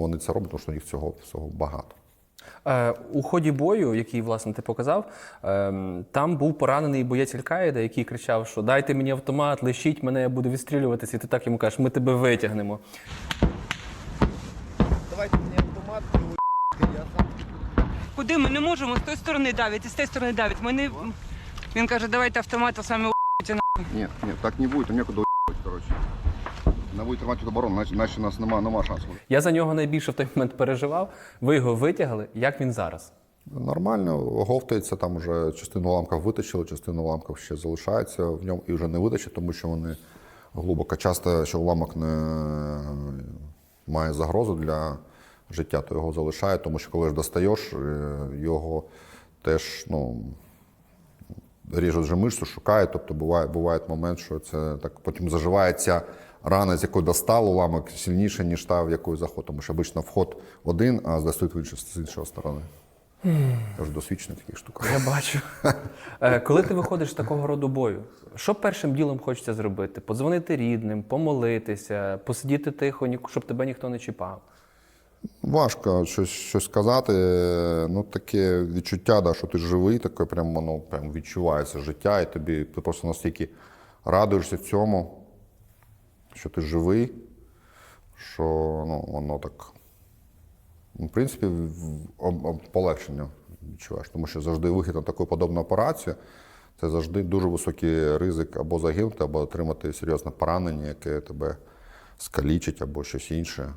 Вони це роблять, тому що у них цього всього багато. Е, у ході бою, який власне ти показав, ем, там був поранений боєць Аль-Каїда, який кричав, що дайте мені автомат, лишіть мене, я буду відстрілюватися. І ти так йому кажеш, ми тебе витягнемо. Давайте мені автомат, я сам. Куди ми не можемо з тої сторони давить, і з тієї сторони давить. Ми не... Він каже, давайте автомат, а самі у**ті. Ні, ні, так не буде, некуди коротше. Не буде тримати оборону, наче, наче у нас нема, нема шансу. Я за нього найбільше в той момент переживав. Ви його витягли. Як він зараз? Нормально, говтається, там вже частину уламків витащили, частину уламків ще залишається в ньому і вже не витащить, тому що вони глибоко. Часто, що уламок не має загрозу для життя, то його залишає, тому що коли ж достаєш, е, його теж ну, ріжуть вже мишцю, шукають. Тобто буває, буває момент, що це так потім заживається рана, з якої достав уламок, сильніше, ніж та, в якої заход. Тому що обично вход один, а іншу- з іншої сторони. Я вже досвідчений таких штуках. Я бачу. Е, Коли ти виходиш з такого роду бою, що першим ділом хочеться зробити? Подзвонити рідним, помолитися, посидіти тихо, щоб тебе ніхто не чіпав. Важко щось, щось сказати. Ну, таке відчуття, да, що ти живий, таке прям воно прям відчувається життя, і тобі ти просто настільки радуєшся цьому, що ти живий, що ну, воно так. ну, В принципі, полегшення відчуваєш, тому що завжди вихід на таку подобну операцію це завжди дуже високий ризик або загинути, або отримати серйозне поранення, яке тебе скалічить, або щось інше.